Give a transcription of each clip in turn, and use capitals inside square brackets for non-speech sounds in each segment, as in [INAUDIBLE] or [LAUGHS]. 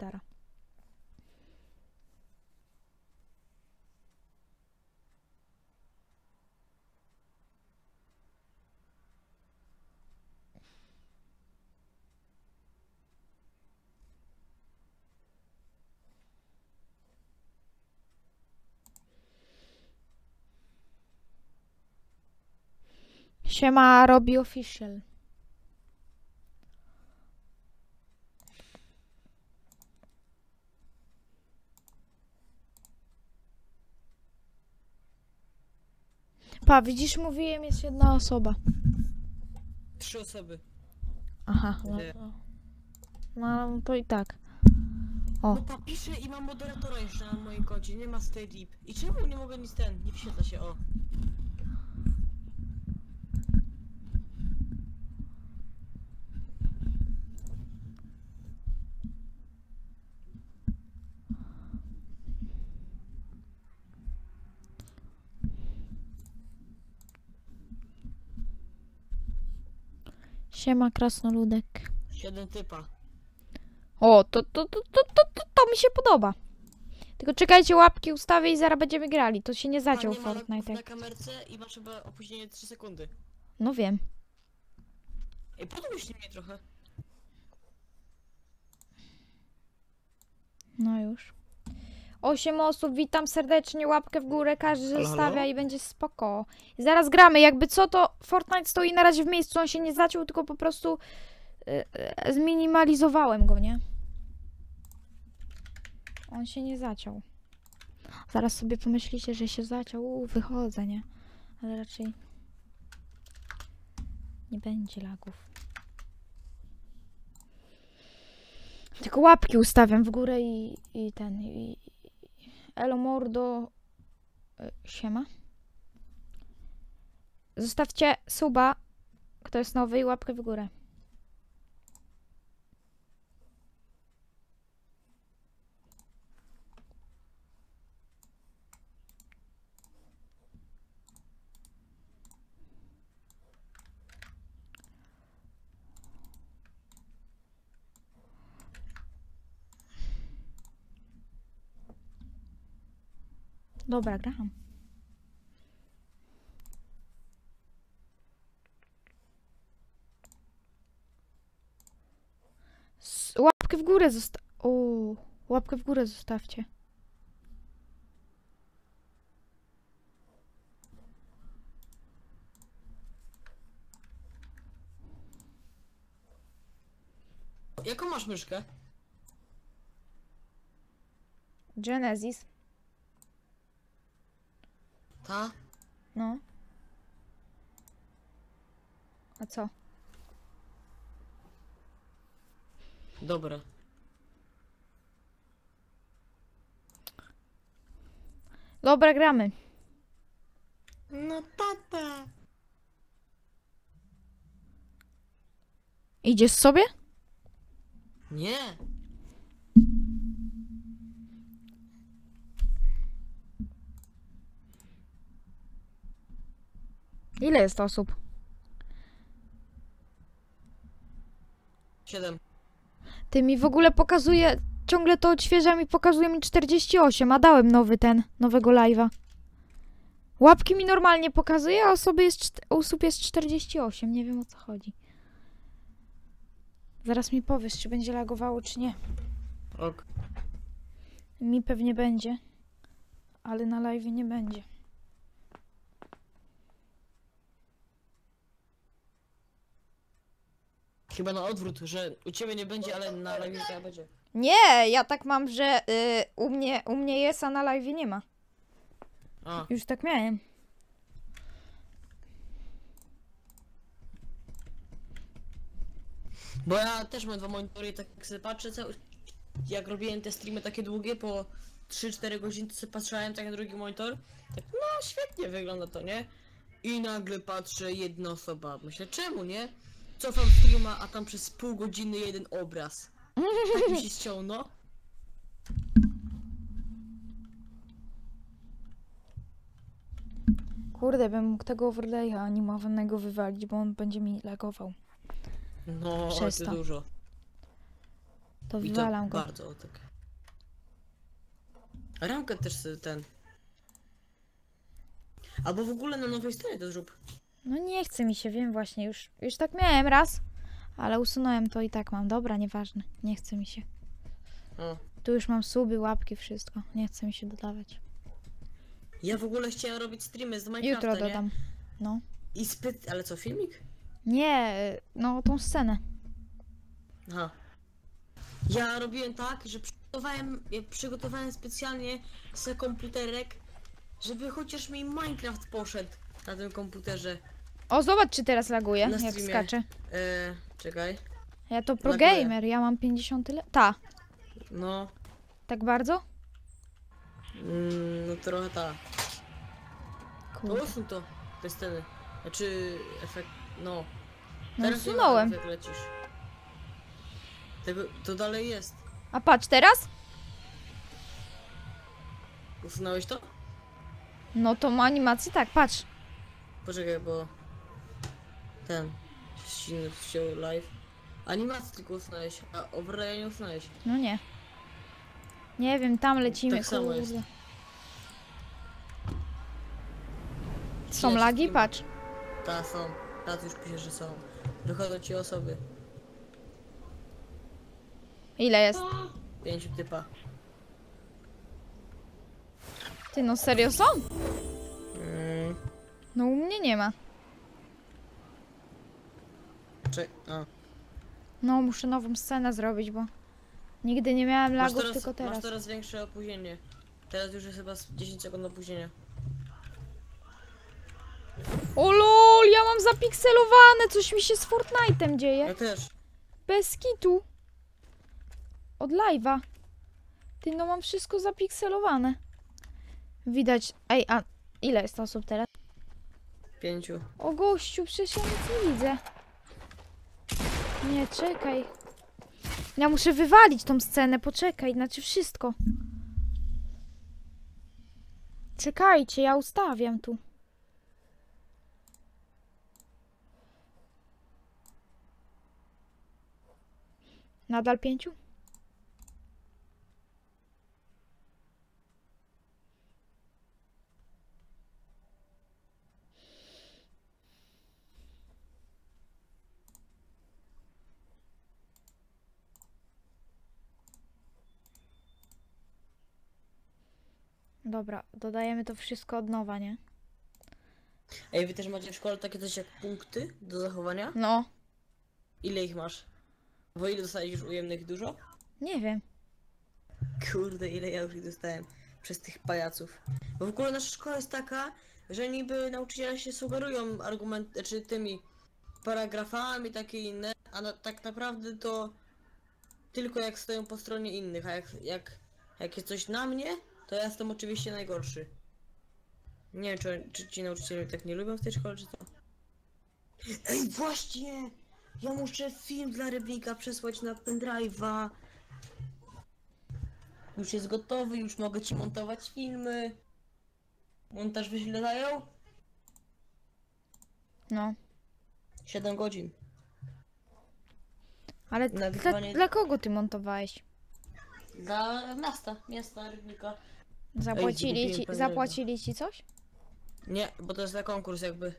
gitara. Siema, robi official. Pa, widzisz, mówiłem, jest jedna osoba. Trzy osoby. Aha, no Nie. to... No to i tak. O. No pa, piszę i mam moderatora jeszcze na moim koncie, nie ma stay deep. I czemu nie mogę nic ten, nie wyświetla się, o. Siema, krasnoludek. Siedem typa. O, to, to, to, to, to, to, to mi się podoba. Tylko czekajcie, łapki ustawię i zaraz będziemy grali. To się nie zaciął Fortnite. na kamerce i ma trzeba opóźnienie 3 sekundy. No wiem. Ej, podmyśl mnie trochę. No już. Osiem osób, witam serdecznie, łapkę w górę, każdy Halo, zostawia halo? i będzie spoko. Zaraz gramy, jakby co to Fortnite stoi na razie w miejscu, on się nie zaciął, tylko po prostu y, y, zminimalizowałem go, nie? On się nie zaciął. Zaraz sobie pomyślicie, że się zaciął, Uu, wychodzę, nie? Ale raczej nie będzie lagów. Tylko łapki ustawiam w górę i, i ten. I- Elo mordo. y, Siema. Zostawcie suba, kto jest nowy i łapkę w górę. Dobra, gram. S- Łapkę w górę zosta... O, łapkę w górę zostawcie. Jaką masz myszkę? Genesis. Ta? No. A co? Dobra. Dobra, gramy. No tata. Idziesz sobie? Nie. Ile jest osób? Siedem. Ty mi w ogóle pokazuje, ciągle to odświeża mi, pokazuje mi 48, a dałem nowy ten, nowego live'a. Łapki mi normalnie pokazuje, a osoby jest, osób jest 48, nie wiem o co chodzi. Zaraz mi powiesz, czy będzie lagowało, czy nie. Ok. Mi pewnie będzie, ale na live nie będzie. Chyba na odwrót, że u ciebie nie będzie, ale na live będzie. Nie, ja tak mam, że y, u, mnie, u mnie jest, a na live nie ma. A, Już tak miałem. bo ja też mam dwa monitory i tak sobie patrzę, co, jak robiłem te streamy takie długie, po 3-4 godziny to sobie patrzyłem tak na drugi monitor, tak no świetnie wygląda to, nie? I nagle patrzę, jedna osoba, myślę czemu, nie? Cofam streama, a tam przez pół godziny jeden obraz. Tak mi się [LAUGHS] ściął, no. Kurde, bym mógł tego overlaya animowanego wywalić, bo on będzie mi lagował. No, ale to dużo. To I to wywalam go. bardzo tak. Ramkę też ten. Albo w ogóle na nowej stronie to zrób. No nie chce mi się, wiem właśnie, już, już tak miałem raz, ale usunąłem to i tak mam. Dobra, nieważne, nie chce mi się. O. Tu już mam suby, łapki, wszystko. Nie chce mi się dodawać. Ja w ogóle chciałem robić streamy z Minecrafta, Jutro nie? dodam. No. I spyt... Ale co, filmik? Nie, no tą scenę. Aha. Ja robiłem tak, że przygotowałem, ja przygotowałem specjalnie sobie komputerek, żeby chociaż mi Minecraft poszedł na tym komputerze. O, zobacz, czy teraz laguje, Na jak streamie. skacze. Eee, czekaj. Ja to pro Laguje. gamer, ja mam 50 le... Ta, No, tak bardzo? mm, no trochę tak. To Kurde. usuń to, te sceny. Znaczy, efekt, no. No Teraz nie ma, usunąłem. jak lecisz. Tego, to dalej jest. A patrz, teraz? Usunąłeś to? No to ma animację, tak, patrz. Poczekaj, bo... Ten... Silny wziął live. Animację tylko usunąłeś, a overlaya nie usunąłeś. No nie. Nie wiem, tam lecimy, Tak samo jest. Są Jest lagi? stream. Patrz. Ta, są. Teraz już pisze, że są. Wychodzą ci osoby. Ile jest? Pięciu typa. Ty, no serio są? No u mnie nie ma. czek... A. No, muszę nową scenę zrobić, bo nigdy nie miałem lagów, teraz, tylko teraz. masz teraz większe opóźnienie. Teraz już jest chyba z 10 sekund opóźnienia. O lol, ja mam zapikselowane, coś mi się z Fortnite'em dzieje. Ja też. Bez kitu. Od live'a. Ty, no mam wszystko zapikselowane. Widać, ej, a ile jest osób teraz? Pięciu. O gościu, przecież ja nic nie widzę. Nie, czekaj. Ja muszę wywalić tą scenę, poczekaj, znaczy wszystko. Czekajcie, ja ustawiam tu. Nadal pięciu? Dobra, dodajemy to wszystko od nowa, nie? Ej, wy też macie w szkole takie coś jak punkty do zachowania? No, Ile ich masz? Bo ile dostałeś już ujemnych dużo? nie wiem. Kurde, ile ja już ich dostałem przez tych pajaców. Bo w ogóle nasza szkoła jest taka, że niby nauczyciele się sugerują argument, czy tymi paragrafami takie inne, a na, tak naprawdę to tylko jak stoją po stronie innych, a jak, jak, jak jest coś na mnie, to ja jestem oczywiście najgorszy. Nie wiem, czy, czy ci nauczyciele tak nie lubią w tej szkole, czy co? Ej, właśnie! Ja muszę film dla Rybnika przesłać na pendrive'a. Już jest gotowy, już mogę ci montować filmy. Montaż ile zajął? No, 7 godzin. ale dla, dla kogo ty montowałeś? Dla miasta, miasta Rybnika. Zapłacili ci, zapłacili ci coś? Nie, bo to jest za konkurs jakby.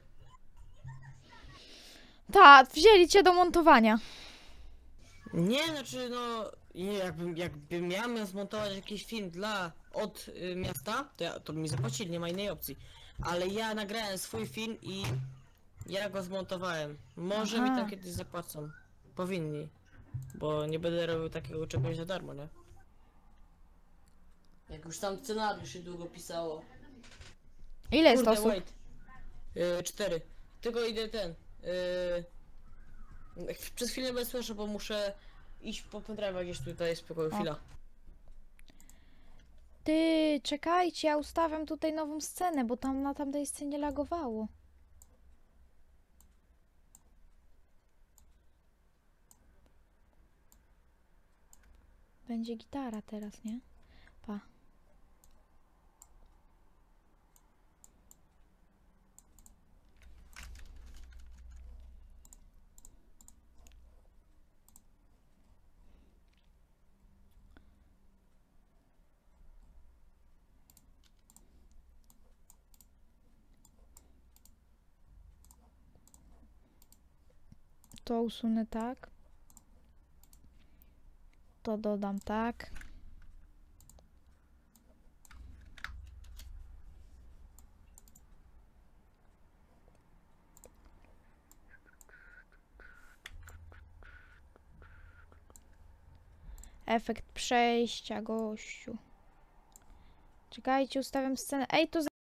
Tak, wzięli cię do montowania. Nie, znaczy no, nie, jakbym, jakbym ja miał zmontować jakiś film dla, od y, miasta, to, ja, to by mi zapłacili, nie ma innej opcji. Ale ja nagrałem swój film i ja go zmontowałem. Może mi Aha. tam kiedyś zapłacą. Powinni. Bo nie będę robił takiego czegoś za darmo, nie? Jak już tam scenariusz się długo pisało. Ile jest Kurde, osób? wait. Y, cztery. Tylko idę ten. Y, przez chwilę bez słyszę, bo muszę iść po pendrive'a gdzieś tutaj. O. Chwila. Ty, czekajcie, ja ustawiam tutaj nową scenę, bo tam na tamtej scenie lagowało. Będzie gitara teraz, nie? Pa. To usunę tak. To dodam tak. Efekt przejścia, gościu. Czekajcie, ustawiam scenę. Ej, to